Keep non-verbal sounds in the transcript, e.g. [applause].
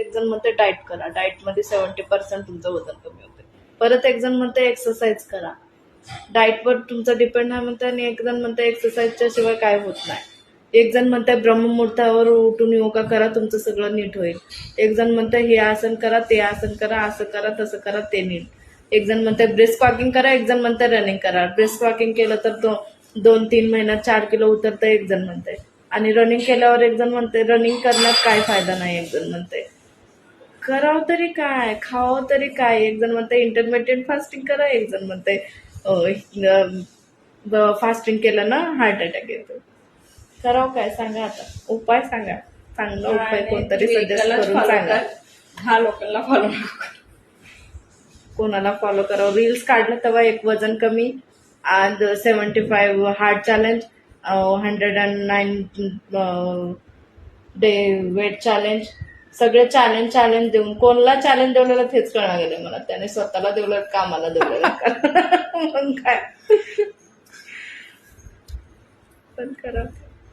एक जण म्हणते डाएट करा डाएटमध्ये सेवन्टी पर्सेंट तुमचं वजन कमी होते परत एक जण म्हणते एक्सरसाइज करा डाएटवर तुमचं डिपेंड आहे म्हणते आणि एक जण म्हणते एक्सरसाइजच्या शिवाय काय होत नाही. एक जण म्हणते ब्रह्ममुहूर्तावर उठून योगा करा तुमचं सगळं नीट होईल. एक जण म्हणते हे आसन करा ते आसन करा असं करा तसं करा ते नीट. एक जण म्हणते ब्रेस्ट वॉकिंग करा एक जण म्हणते रनिंग करा. ब्रेस्ट वॉकिंग केलं तर तो दोन तीन महिन्यात चार किलो उतरतं एक जण म्हणते आणि रनिंग केल्यावर एक जण म्हणते रनिंग करण्यात काय फायदा नाही एक जण म्हणते करावं तरी काय? खावं तरी काय? एक जण म्हणते इंटरमिडिएट फास्टिंग करा. एक जण म्हणते फास्टिंग केलं ना हार्ट अटॅक येतो. करावं काय? सांगा आता. उपाय सांगा. चांगला उपाय कोणतरी सजेस्ट करून सांगा. दहा लोकांना फॉलो कोणाला फॉलो करावं? रील्स काढलं तेव्हा एक वजन कमी आज seventy five hard challenge hundred and nine day weight challenge सगळे चॅलेंज चॅलेंज देऊन. कोणला चॅलेंज देवलेलं तेच कळणार गेले मला. त्याने स्वतःला देवलं कामाला देवलेलं [laughs] मग काय? पण करा